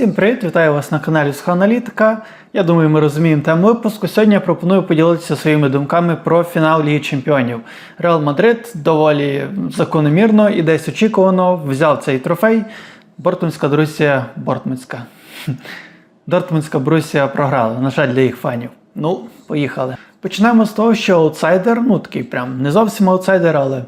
Всім привіт, вітаю вас на каналі Сханалітика. Я думаю, ми розуміємо тему випуску. Сьогодні я пропоную поділитися своїми думками про фінал Ліги Чемпіонів. Реал Мадрид доволі закономірно і десь очікувано взяв цей трофей. Бортмунська Друсія Бортмунська. Дортмундська Брусія програла, на жаль, для їх фанів. Ну, поїхали. Почнемо з того, що аутсайдер, ну такий прям не зовсім аутсайдер, але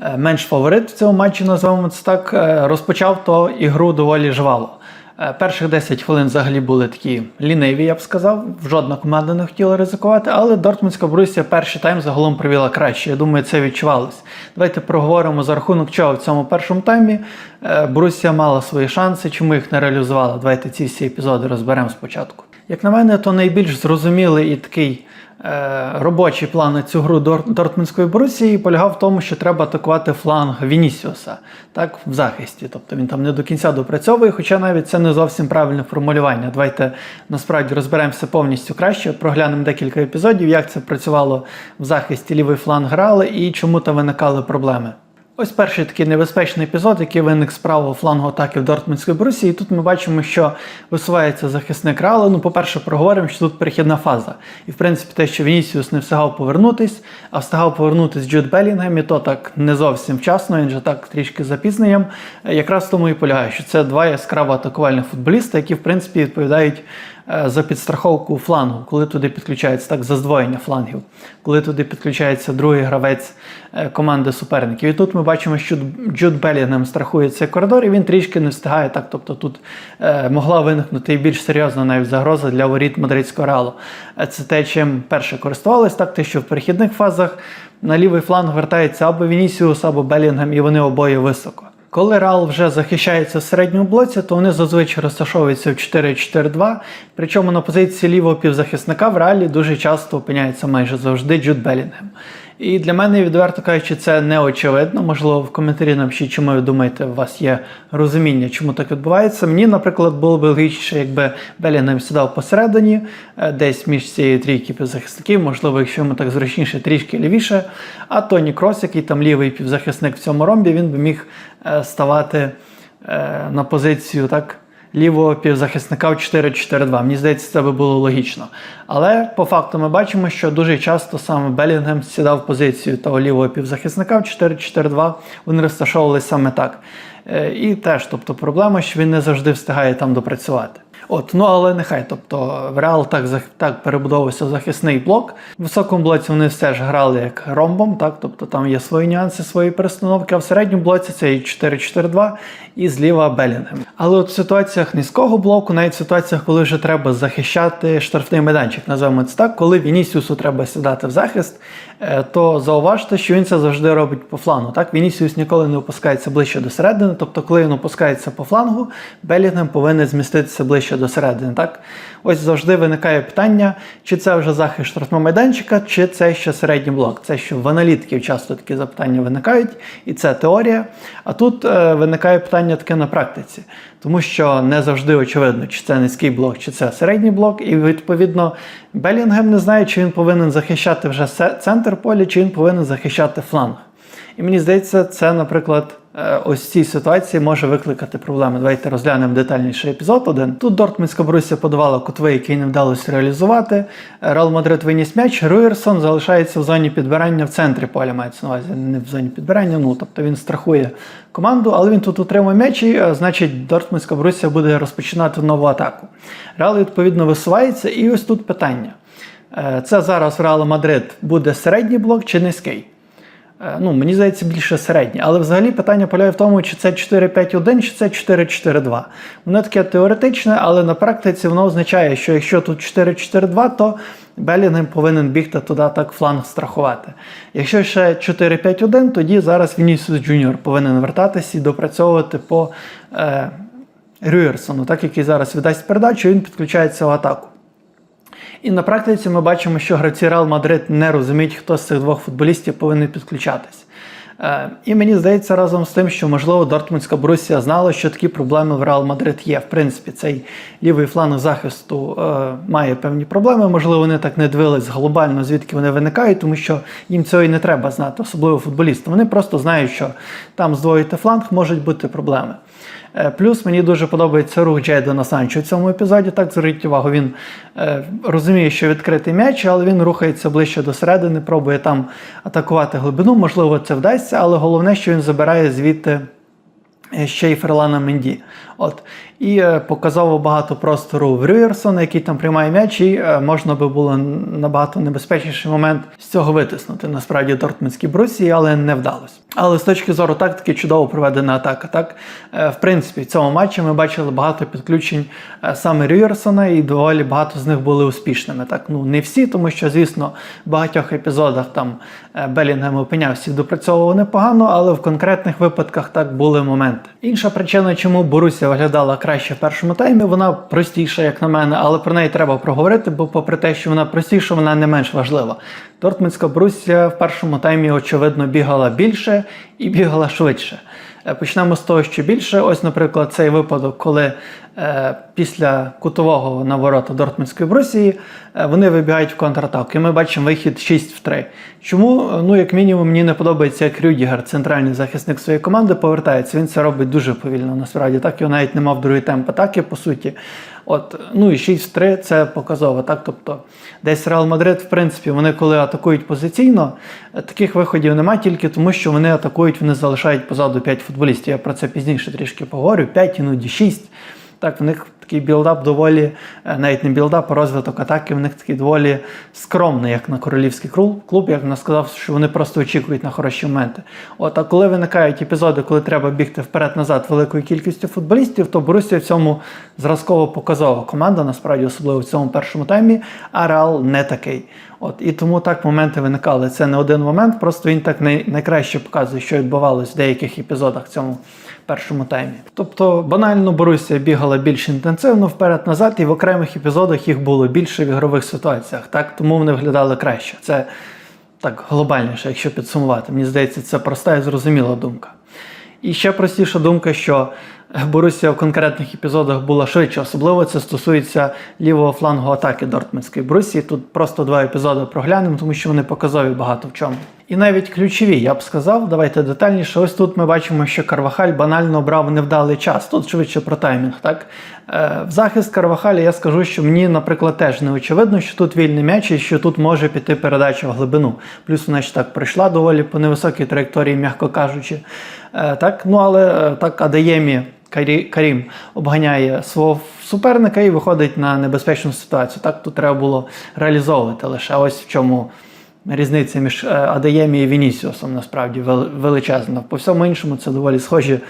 е, менш фаворит в цьому матчі, називаємо це так, е, розпочав то ігру доволі жвало. Е, Перших 10 хвилин взагалі були такі ліниві, я б сказав. Жодна команда не хотіла ризикувати, але Дортмундська Брусія перший тайм загалом провела краще. Я думаю, це відчувалось. Давайте проговоримо за рахунок чого в цьому першому таймі Борусія мала свої шанси, чому їх не реалізувала. Давайте ці всі епізоди розберемо спочатку. Як на мене, то найбільш зрозумілий і такий е, робочий план на цю гру Дор- Дортмундської Борусії полягав в тому, що треба атакувати фланг Вінісіуса так, в захисті. Тобто він там не до кінця допрацьовує, хоча навіть це не зовсім правильне формулювання. Давайте насправді розберемося повністю краще, проглянемо декілька епізодів, як це працювало в захисті лівий фланг грали і чому там виникали проблеми. Ось перший такий небезпечний епізод, який виник з правого флангу атаки в Дортмундській Борусі. І тут ми бачимо, що висувається захисник Реала. Ну, по-перше, проговоримо, що тут перехідна фаза. І в принципі, те, що Вінісіус не встигав повернутись, а встигав повернутись Джуд Белінгем, і то так не зовсім вчасно, він же так трішки запізненням. Якраз тому і полягає, що це два яскраво атакувальних футболіста, які в принципі відповідають за підстраховку флангу, коли туди підключається так за здвоєння флангів, коли туди підключається другий гравець е, команди суперників. І тут ми бачимо, що Джуд Белінгем страхує цей коридор, і він трішки не встигає так. Тобто тут е, могла виникнути і більш серйозна навіть загроза для воріт мадридського реалу. Е, Це те, чим перше користувалися, так те, що в перехідних фазах на лівий фланг вертається або Вінісіус, або Белінгем, і вони обоє високо. Коли Рал вже захищається в середньому блоці, то вони зазвичай розташовуються в 4-4-2. Причому на позиції лівого півзахисника в реалі дуже часто опиняється майже завжди Джуд Белінгем. І для мене, відверто кажучи, це не очевидно. Можливо, в коментарі напишіть, чому ви думаєте, у вас є розуміння, чому так відбувається. Мені, наприклад, було б логічніше, якби Белінгем сідав посередині, е, десь між цією трійки півзахисників, можливо, якщо йому так зручніше, трішки лівіше. А Тоні Крос, який там лівий півзахисник в цьому ромбі, він би міг е, ставати е, на позицію так. Лівого півзахисника в 4-4-2. Мені здається, це би було логічно. Але по факту ми бачимо, що дуже часто саме Белінгем сідав позицію того лівого півзахисника в 4-4-2. Вони розташовувалися саме так. Е, І теж, тобто, проблема, що він не завжди встигає там допрацювати. От, ну але нехай, тобто в Реал так, так перебудовувався захисний блок. В високому блоці вони все ж грали як ромбом, так, тобто там є свої нюанси, свої перестановки, а в середньому блоці це і 4-4-2 і зліва Белінгем. Але от в ситуаціях низького блоку, навіть в ситуаціях, коли вже треба захищати штрафний майданчик, називаємо це так, коли Вінісіусу треба сідати в захист, то зауважте, що він це завжди робить по флангу. Так, Вінісіус ніколи не опускається ближче до середини, тобто, коли він опускається по флангу, Белінгем повинен зміститися ближче до середини. Так, ось завжди виникає питання, чи це вже захист штрафного майданчика, чи це ще середній блок. Це що в аналітиків часто такі запитання виникають, і це теорія. А тут е, виникає питання таке на практиці, тому що не завжди очевидно, чи це низький блок, чи це середній блок. І відповідно Белінгем не знає, чи він повинен захищати вже центр поля, чи він повинен захищати фланг. І мені здається, це, наприклад, ось цій ситуації може викликати проблеми. Давайте розглянемо детальніше епізод один. Тут Дортмундська Борусія подавала кутовий, який не вдалося реалізувати. Реал Мадрид виніс м'яч. Руєрсон залишається в зоні підбирання в центрі поля, мається на увазі, не в зоні підбирання. Ну тобто він страхує команду, але він тут утримує м'яч, і е, значить Дортмундська Борусія буде розпочинати нову атаку. Реал відповідно висувається, і ось тут питання. Е, Це зараз Реал Мадрид буде середній блок чи низький? Е, Ну, мені здається, більше середнє. Але взагалі питання полягає в тому, чи це 4-5-1, чи це 4-4-2. Воно таке теоретичне, але на практиці воно означає, що якщо тут 4-4-2, то Белінгем повинен бігти туди так фланг страхувати. Якщо ще 4-5-1, тоді зараз Вінісіус Джуніор повинен вертатися і допрацьовувати по е, Рюєрсону, так який зараз віддасть передачу, він підключається в атаку. І на практиці ми бачимо, що гравці Реал Мадрид не розуміють, хто з цих двох футболістів повинен підключатись. Е, І мені здається, разом з тим, що можливо Дортмундська Брусія знала, що такі проблеми в Реал Мадрид є. В принципі, цей лівий фланг захисту е, має певні проблеми. Можливо, вони так не дивились глобально, звідки вони виникають, тому що їм цього і не треба знати, особливо футболістам. Вони просто знають, що там здвоїти фланг можуть бути проблеми. Е, Плюс мені дуже подобається рух Джейдена Санчо в цьому епізоді. Так, зверніть увагу, він е, розуміє, що відкритий м'яч, але він рухається ближче до середини, пробує там атакувати глибину. Можливо, це вдасться, але головне, що він забирає звідти е, ще й Ферлана Менді. От. І е, показово багато простору в Рюєрсона, який там приймає м'яч, і е, можна би було набагато небезпечніший момент з цього витиснути. Насправді Дортмундській брусі, але не вдалося. Але з точки зору тактики чудово проведена атака. Так, Е, в принципі, в цьому матчі ми бачили багато підключень саме Рюєрсона, і доволі багато з них були успішними. Так, ну не всі, тому що, звісно, в багатьох епізодах там Белінгем опинявся і допрацьовував непогано, але в конкретних випадках так були моменти. Інша причина, чому Борусія виглядала краще в першому таймі, вона простіша, як на мене, але про неї треба проговорити, бо, попри те, що вона простіша, вона не менш важлива. Дортмундська Брусія в першому таймі, очевидно, бігала більше і бігала швидше. Е, Почнемо з того, що більше. Ось, наприклад, цей випадок, коли після кутового на ворота Дортмундської Брусії е, вони вибігають в контратаку. І ми бачимо вихід 6 в 3. Чому, Е, ну, як мінімум, мені не подобається, як Рюдігер, центральний захисник своєї команди, повертається. Він це робить дуже повільно. Насправді так його навіть не мав другий темп атаки, по суті. От, ну і 6 в 3 це показово. Так? Тобто, десь Реал Мадрид, в принципі, вони коли атакують позиційно, е, таких виходів немає тільки тому, що вони атакують, вони залишають позаду 5 футболістів. Я про це пізніше трішки поговорю. 5, іноді 6. Так, в них такий білдап доволі, е, навіть не білдап, а розвиток атаки, в них такий доволі скромний, як на королівський клуб. як вона сказав, що вони просто очікують на хороші моменти. От, а коли виникають епізоди, коли треба бігти вперед-назад великою кількістю футболістів, то Борусія в цьому зразково показова команда, насправді, особливо в цьому першому таймі, а Реал не такий. От, і тому так моменти виникали. Це не один момент, просто він так най- найкраще показує, що відбувалось в деяких епізодах в цьому першому таймі. Тобто банально Борусія бігала більш інтенсивно вперед-назад, і в окремих епізодах їх було більше в ігрових ситуаціях. Так, тому вони виглядали краще. Це так глобальніше, якщо підсумувати. Мені здається, це проста і зрозуміла думка. І ще простіша думка, що Борусія в конкретних епізодах була швидше, особливо це стосується лівого флангу атаки Дортмундської Борусії. Тут просто два епізоди проглянемо, тому що вони показові багато в чому. І навіть ключові, я б сказав, давайте детальніше. Ось тут ми бачимо, що Карвахаль банально обрав невдалий час. Тут швидше про таймінг. Так Е, в захист Карвахаля я скажу, що мені, наприклад, теж не очевидно, що тут вільний м'яч і що тут може піти передача в глибину. Плюс вона ж так пройшла доволі по невисокій траєкторії, м'яко кажучи. Е, Так, ну але е, так Адаємі Карі- Карім обганяє свого суперника і виходить на небезпечну ситуацію. Так тут треба було реалізовувати лише ось в чому. Різниця між Адаємі Адеємі і Вінісіусом насправді величезна. По всьому іншому це доволі схожі е,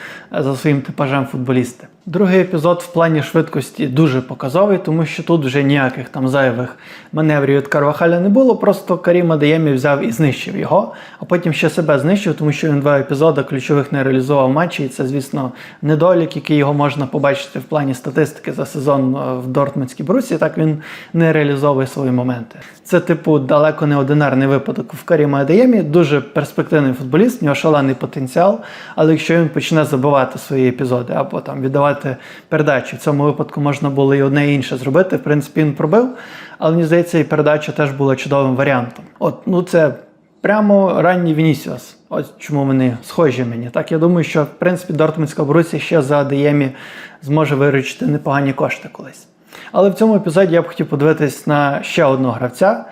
за своїм типажем футболісти. Другий епізод в плані швидкості дуже показовий, тому що тут вже ніяких там зайвих маневрів від Карвахаля не було. Просто Карім Адеємі взяв і знищив його, а потім ще себе знищив, тому що він два епізоди ключових не реалізував матчі. І це, звісно, недолік, який його можна побачити в плані статистики за сезон е, в Дортмундській Брусі. Так він не реалізовує свої моменти. Це, типу, далеко не одинарний випадок в Каріма Адаємі. Дуже перспективний футболіст, в нього шалений потенціал. Але якщо він почне забивати свої епізоди або там віддавати передачі, в цьому випадку можна було і одне і інше зробити. В принципі, він пробив, але мені здається, і передача теж була чудовим варіантом. От, ну це прямо ранній Вінісіус. Ось чому вони схожі мені. Так, я думаю, що в принципі Дортмундська Борусія ще за Адаємі зможе виручити непогані кошти колись. Але в цьому епізоді я б хотів подивитись на ще одного гравця,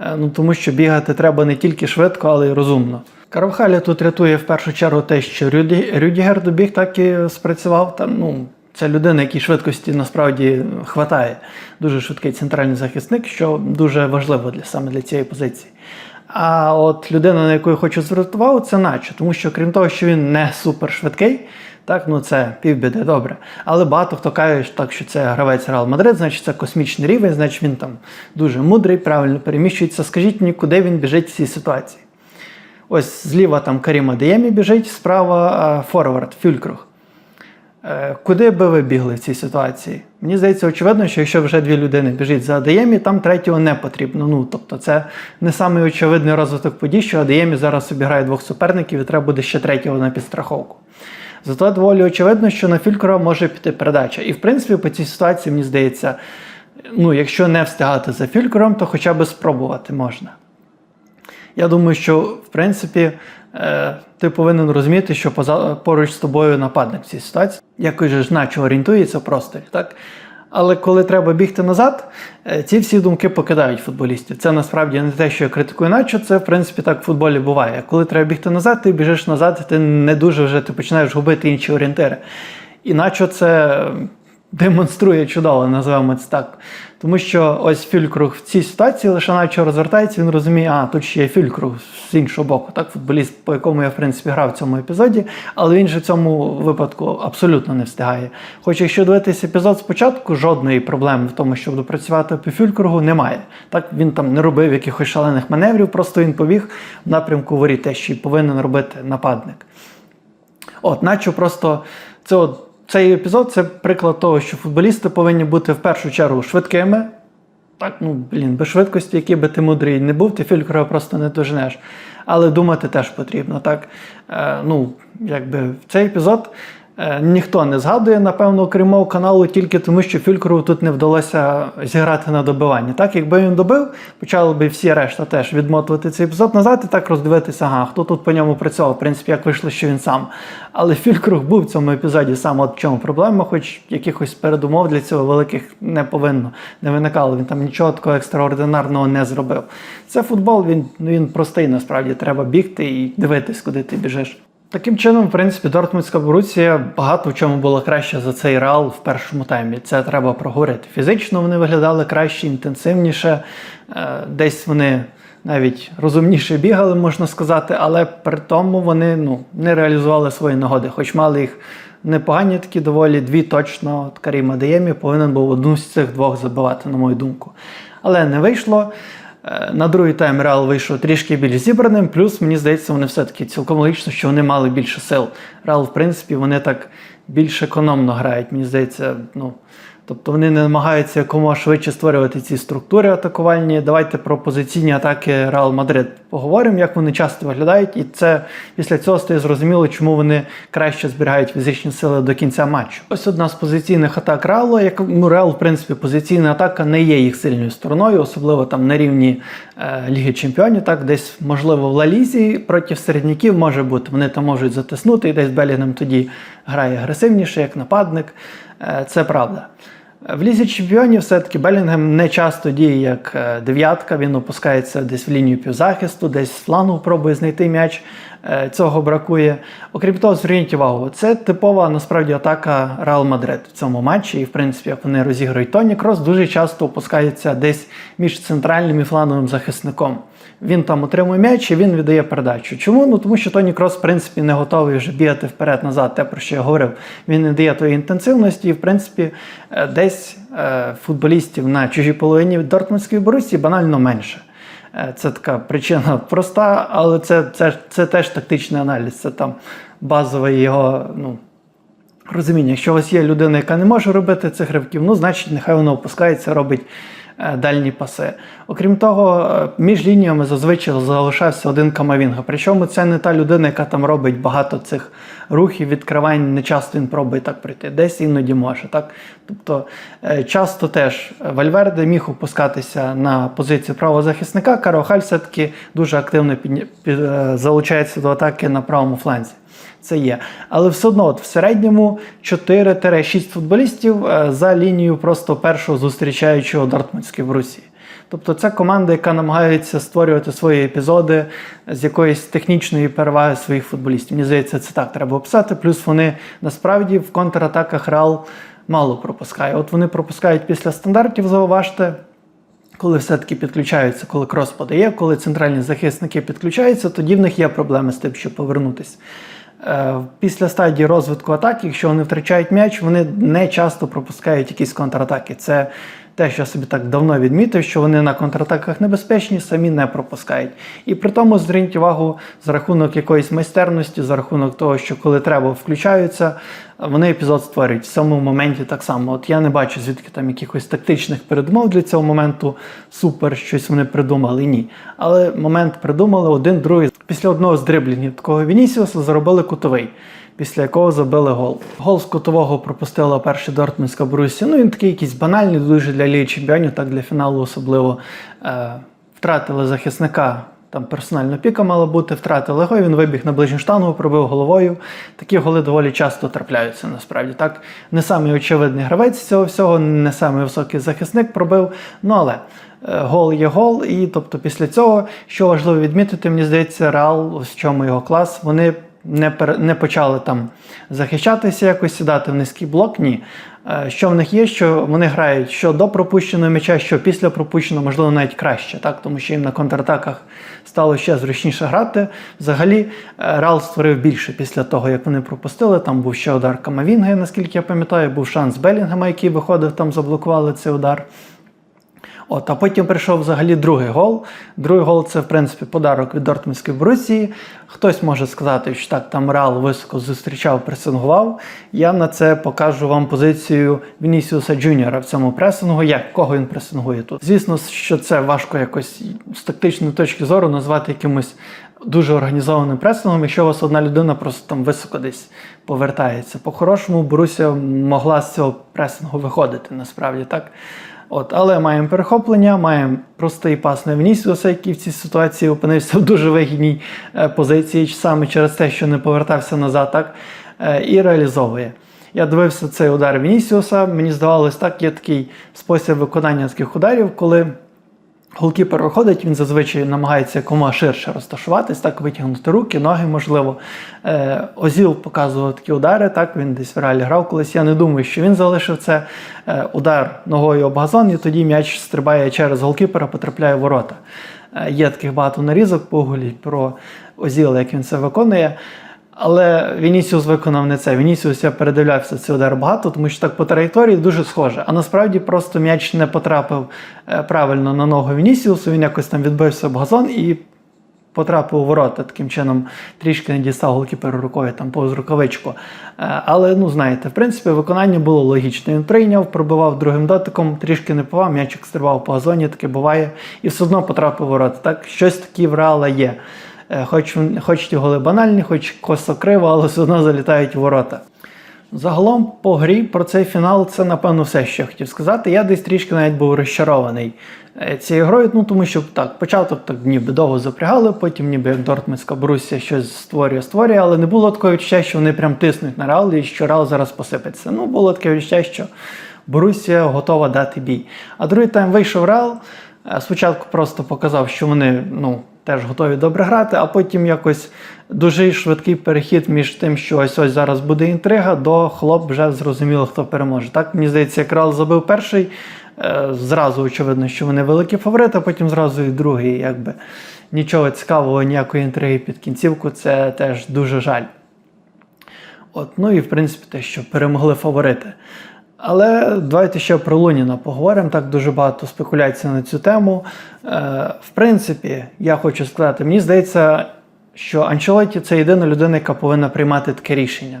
е, ну тому що бігати треба не тільки швидко, але й розумно. Карвахаля тут рятує в першу чергу те, що Рюді, Рюдігер добіг так і спрацював. Там, ну, це людина, якій швидкості насправді хватає. Дуже швидкий центральний захисник, що дуже важливо для саме для цієї позиції. А от людина, на яку я хочу звернути увагу, це Начо, тому що крім того, що він не супер швидкий, так, ну це півбіди, добре. Але багато хто каже, так, що це гравець Реал Мадрид, значить це космічний рівень, значить він там дуже мудрий, правильно переміщується. Скажіть мені, куди він біжить в цій ситуації? Ось зліва там Каріма Деємі біжить, справа форвард, Фюлькруг. Е, Куди би ви бігли в цій ситуації? Мені здається, очевидно, що якщо вже дві людини біжить за Адаємі, там третього не потрібно. Ну, тобто, це не самий очевидний розвиток подій, що Адаємі зараз обіграє двох суперників і треба буде ще третього на підстраховку. Зато доволі очевидно, що на Фюлькера може піти передача. І в принципі, по цій ситуації, мені здається, ну, якщо не встигати за Фюлькером, то хоча б спробувати можна. Я думаю, що в принципі е, ти повинен розуміти, що поза, поруч з тобою нападник в цій ситуації. Якось ж наче орієнтується просто, так? Але коли треба бігти назад, е, ці всі думки покидають футболістів. Це насправді не те, що я критикую наче, це в принципі так в футболі буває. Коли треба бігти назад, ти біжиш назад, ти не дуже вже ти починаєш губити інші орієнтири. Іначе це демонструє чудово, називаємо це так. Тому що ось фюлькруг в цій ситуації лише наче розвертається, він розуміє, а тут ще є фюлькруг з іншого боку, так, футболіст, по якому я в принципі грав в цьому епізоді, але він же в цьому випадку абсолютно не встигає. Хоч якщо дивитися епізод спочатку, жодної проблеми в тому, щоб допрацювати по фюлькругу, немає. Так він там не робив якихось шалених маневрів, просто він побіг в напрямку воріт, те, що й повинен робити нападник. От, наче просто це от, цей епізод це приклад того, що футболісти повинні бути в першу чергу швидкими. Так, ну блін, без швидкості, який би ти мудрий не був, ти фількера просто не дожнеш. Але думати теж потрібно. Так? Е, ну, якби в цей епізод ніхто не згадує, напевно, окрім мого каналу, тільки тому, що Фількеру тут не вдалося зіграти на добиванні. Так, якби він добив, почали б всі решта теж відмотувати цей епізод назад і так роздивитися, ага, хто тут по ньому працював, в принципі, як вийшло, що він сам. Але Фількруг був в цьому епізоді сам от в чому проблема, хоч якихось передумов для цього великих не повинно, не виникало. Він там нічого такого екстраординарного не зробив. Це футбол, він, ну, він простий, насправді, треба бігти і дивитись, куди ти біжиш. Таким чином, в принципі, Дортмундська Борусія багато в чому було краще за цей реал в першому таймі. Це треба проговорити. Фізично вони виглядали краще, інтенсивніше, е, десь вони навіть розумніше бігали, можна сказати, але при тому вони ну, не реалізували свої нагоди, хоч мали їх непогані такі доволі, дві точно От Карім Адаємі повинен був одну з цих двох забивати, на мою думку. Але не вийшло. Е, На другий тайм Реал вийшов трішки більш зібраним, плюс мені здається, вони все-таки цілком логічно, що вони мали більше сил. Реал, в принципі, вони так більш економно грають. Мені здається, ну. Тобто вони не намагаються якомога швидше створювати ці структури атакувальні. Давайте про позиційні атаки Реал Мадрид поговоримо, як вони часто виглядають, і це після цього стає зрозуміло, чому вони краще зберігають фізичні сили до кінця матчу. Ось одна з позиційних атак Реалу, як ну Реал, в принципі, позиційна атака не є їх сильною стороною, особливо там на рівні е, Ліги Чемпіонів. Так, десь можливо в Лалізі проти середняків може бути. Вони там можуть затиснути, і десь Белінгем тоді грає агресивніше, як нападник. Е, це правда. В лізі чемпіонів все-таки Белінгем не часто діє як е, дев'ятка, він опускається десь в лінію півзахисту, десь з флангу пробує знайти м'яч. Е, Цього бракує. Окрім того, зверніть увагу, це типова насправді атака Реал Мадрид в цьому матчі. І в принципі, як вони розіграють Тоні Крос, дуже часто опускається десь між центральним і фланговим захисником. Він там отримує м'яч і він віддає передачу. Чому? Ну тому що Тоні Крос, в принципі, не готовий вже бігати вперед-назад, те, про що я говорив. Він не дає тої інтенсивності, і в принципі, е, десь е, футболістів на чужій половині Дортмундської Борусі банально менше. Е, Це така причина проста, але це, це, це теж тактичний аналіз. Це там базове його ну, розуміння. Якщо у вас є людина, яка не може робити цих ривків, ну значить нехай вона опускається, робить дальні паси. Окрім того, е, між лініями зазвичай залишався один камавінга. Причому це не та людина, яка там робить багато цих рухів, відкривань. Не часто він пробує так прийти. Десь іноді може. Так? Тобто е, часто теж Вальверде міг опускатися на позицію правозахисника. Карохаль все-таки дуже активно під, е, залучається до атаки на правому фланзі. Це є. Але все одно, от в середньому 4-6 футболістів е, за лінією просто першого зустрічаючого Дортмундської в Русі. Тобто це команда, яка намагається створювати свої епізоди з якоїсь технічної переваги своїх футболістів. Мені здається, це так треба описати. Плюс вони насправді в контратаках Реал мало пропускає. От вони пропускають після стандартів, зауважте. Коли все-таки підключаються, коли крос подає, коли центральні захисники підключаються, тоді в них є проблеми з тим, щоб повернутися. Е, Після стадії розвитку атаки, якщо вони втрачають м'яч, вони не часто пропускають якісь контратаки. Це те, що собі так давно відмітив, що вони на контратаках небезпечні, самі не пропускають. І при тому зверніть увагу за рахунок якоїсь майстерності, за рахунок того, що коли треба включаються, вони епізод створюють в цьому моменті так само. От я не бачу, звідки там якихось тактичних передумов для цього моменту супер, щось вони придумали. Ні. Але момент придумали один, другий. Після одного з дриблінгів такого Вінісіуса заробили кутовий. Після якого забили гол. Гол з кутового пропустила перша Дортмундська Борусія. Ну він такий якийсь банальний, дуже для Ліги Чемпіонів, так для фіналу особливо. Е, втратили захисника Там персональна піка мала бути, втратили його, він вибіг на ближню штангу, пробив головою. Такі голи доволі часто трапляються насправді. Так, не самий очевидний гравець цього всього, не самий високий захисник пробив. Ну але е, гол є гол. І тобто, після цього, що важливо відмітити, мені здається, Реал, ось в чому його клас, вони не пере- не почали там захищатися, якось сідати в низький блок. Ні. Е, Що в них є, що вони грають що до пропущеного м'яча, що після пропущеного, можливо, навіть краще, так? тому що їм на контратаках стало ще зручніше грати. Взагалі, е, Реал створив більше після того, як вони пропустили. Там був ще удар Камавінги, наскільки я пам'ятаю, був шанс Белінгема, який виходив, там заблокували цей удар. От, а потім прийшов взагалі другий гол. Другий гол це, в принципі, подарок від Дортмундської Борусії. Хтось може сказати, що так, там Реал високо зустрічав, пресингував. Я на це покажу вам позицію Вінісіуса Джуніора в цьому пресингу, як кого він пресингує тут. Звісно, що це важко якось з тактичної точки зору назвати якимось дуже організованим пресингом, якщо у вас одна людина просто там високо десь повертається. По-хорошому, Борусія могла з цього пресингу виходити, насправді так. От, але маємо перехоплення, маємо простий пас на Вінісіуса, який в цій ситуації опинився в дуже вигідній е, позиції, саме через те, що не повертався назад, так, е, і реалізовує. Я дивився цей удар Вінісіуса. Мені здавалось, так, є такий спосіб виконання таких ударів, коли голкіпер виходить, він зазвичай намагається якомога ширше розташуватись, так, витягнути руки, ноги, можливо. Е, Озіл показував такі удари, так, він десь в реалі грав колись. Я не думаю, що він залишив це. Е, удар ногою об газон, і тоді м'яч стрибає через голкіпера, потрапляє в ворота. Е, є таких багато нарізок по гулі про Озіла, як він це виконує. Але Вінісіус виконав не це. Вінісіус я передивлявся цей удар багато, тому що так по траєкторії дуже схоже. А насправді просто м'яч не потрапив е, правильно на ногу Вінісіусу, він якось там відбився об газон і потрапив у ворота. Таким чином трішки не дістав голкіперу рукою там повз рукавичку. Е, Але ну знаєте, в принципі, виконання було логічне. Він прийняв, пробивав другим дотиком, трішки не повав, м'ячик стрибав по газоні, таке буває, і все одно потрапив у ворота. Так, щось таке в реала є. Е, Хоч, хоч ті голи банальні, хоч косо криво, але все одно залітають ворота. Загалом по грі про цей фінал це напевно все, що я хотів сказати. Я десь трішки навіть був розчарований е, цією грою, ну тому що так, початок так ніби довго запрягали, потім ніби як Дортмундська Борусія щось створює, створює, але не було такого відчуття, що вони прям тиснуть на Реал і що Реал зараз посипеться. Ну, було таке відчуття, що Борусія готова дати бій. А другий тайм вийшов Реал. е, Спочатку просто показав, що вони ну, теж готові добре грати, а потім якось дуже швидкий перехід між тим, що ось ось зараз буде інтрига, до хлоп вже зрозуміло, хто переможе. Так, мені здається, як Реал забив перший, е, зразу очевидно, що вони великі фаворити, а потім зразу і другий. Якби нічого цікавого, ніякої інтриги під кінцівку, це теж дуже жаль. От, ну і в принципі те, що перемогли фаворити. Але давайте ще про Луніна поговоримо. Так дуже багато спекуляцій на цю тему. Е, в принципі, я хочу сказати, мені здається, що Анчелоті це єдина людина, яка повинна приймати таке рішення.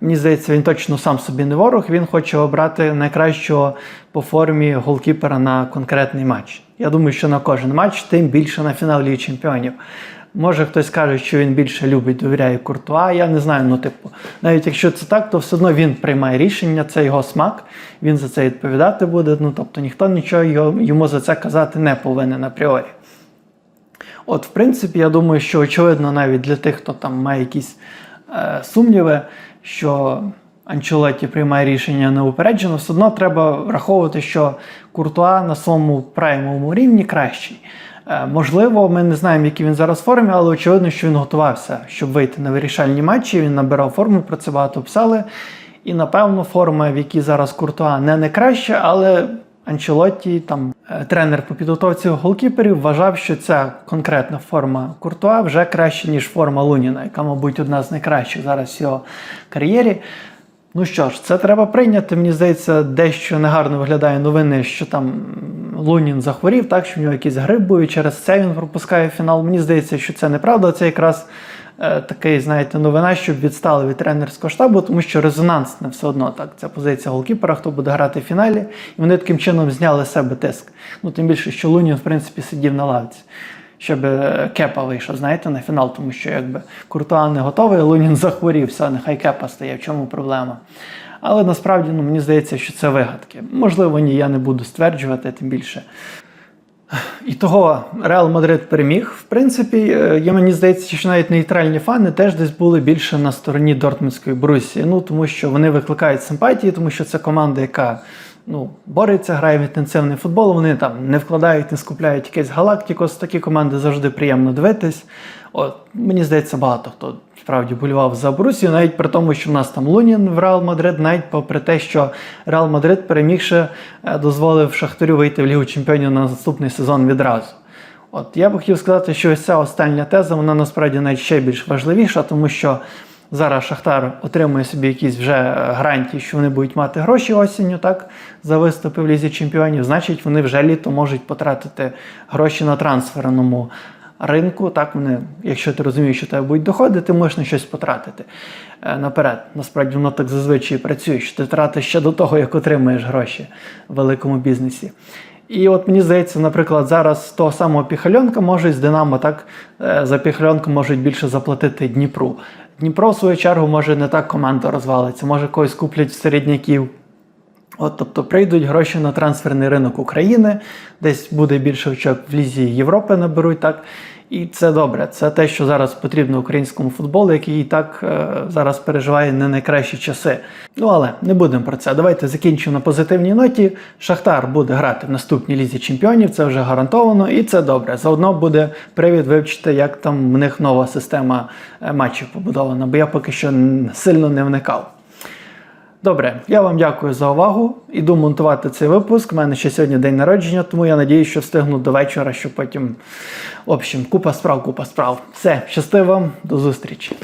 Мені здається, він точно сам собі не ворог. Він хоче обрати найкращого по формі голкіпера на конкретний матч. Я думаю, що на кожен матч, тим більше на фінал Ліги Чемпіонів. Може хтось каже, що він більше любить, довіряє Куртуа. Я не знаю. Ну, типу, навіть якщо це так, то все одно він приймає рішення, це його смак, він за це відповідати буде. Ну тобто ніхто нічого йому за це казати не повинен апріорі. От, в принципі, я думаю, що очевидно навіть для тих, хто там має якісь е, сумніви, що Анчелоті приймає рішення неупереджено, все одно треба враховувати, що Куртуа на своєму праймовому рівні кращий. Е, можливо, ми не знаємо, який він зараз в формі, але очевидно, що він готувався, щоб вийти на вирішальні матчі. Він набирав форму, про це багато писали. І напевно, форма, в якій зараз Куртуа не найкраща, але Анчелотті, там е, тренер по підготовці голкіперів, вважав, що ця конкретна форма Куртуа вже краще, ніж форма Луніна, яка, мабуть, одна з найкращих зараз в його кар'єрі. Ну що ж, це треба прийняти. Мені здається, дещо негарно виглядає новини, що там Лунін захворів, так що в нього якийсь грип був, і через це він пропускає фінал. Мені здається, що це неправда. Це якраз е, такий, знаєте, новина, щоб відстали від тренерського штабу, тому що резонансне все одно так. Це позиція голкіпера, хто буде грати в фіналі, і вони таким чином зняли з себе тиск. Ну тим більше, що Лунін, в принципі, сидів на лавці. Щоб е, Кепа вийшов, знаєте, на фінал, тому що якби Куртуа не готовий, Лунін захворів, все, нехай Кепа стає, в чому проблема. Але насправді ну, мені здається, що це вигадки. Можливо, ні, я не буду стверджувати, тим більше. І того Реал Мадрид переміг. В принципі, е, я мені здається, що навіть нейтральні фани теж десь були більше на стороні Дортмундської Брусі. Ну тому що вони викликають симпатії, тому що це команда, яка ну, бореться, грає в інтенсивний футбол. Вони там не вкладають, не скупляють якийсь галактикос. Такі команди завжди приємно дивитись. От мені здається, багато хто справді болював за Борусію, навіть при тому, що в нас там Лунін в Реал Мадрид, навіть попри те, що Реал Мадрид перемігши, е, дозволив Шахтарю вийти в Лігу Чемпіонів на наступний сезон відразу. От я би хотів сказати, що ось ця остання теза, вона насправді навіть ще більш важливіша, тому що зараз Шахтар отримує собі якісь вже е, гарантії, що вони будуть мати гроші осінню, так, за виступи в Лізі Чемпіонів. Значить, вони вже літо можуть потратити гроші на трансферному ринку. Так, вони, якщо ти розумієш, що тебе будуть доходи, ти можеш на щось потратити е, наперед. Насправді воно так зазвичай працює, що ти тратиш ще до того, як отримаєш гроші в великому бізнесі. І от мені здається, наприклад, зараз того самого Піхальонка можуть з Динамо так е, за Піхальонка можуть більше заплатити Дніпру. Дніпро, в свою чергу, може не так команда розвалиться, може когось куплять середняків. От, тобто прийдуть гроші на трансферний ринок України, десь буде більше очок в Лізі Європи наберуть, так. І це добре. Це те, що зараз потрібно українському футболу, який і так е, зараз переживає не найкращі часи. Ну але не будемо про це. Давайте закінчимо на позитивній ноті. Шахтар буде грати в наступній лізі чемпіонів, це вже гарантовано, і це добре. Заодно буде привід вивчити, як там в них нова система е, матчів побудована, бо я поки що сильно не вникав. Добре, я вам дякую за увагу. Іду монтувати цей випуск. У мене ще сьогодні день народження, тому я надію, що встигну до вечора, що потім. В общем, купа справ, купа справ. Все, щасти до зустрічі.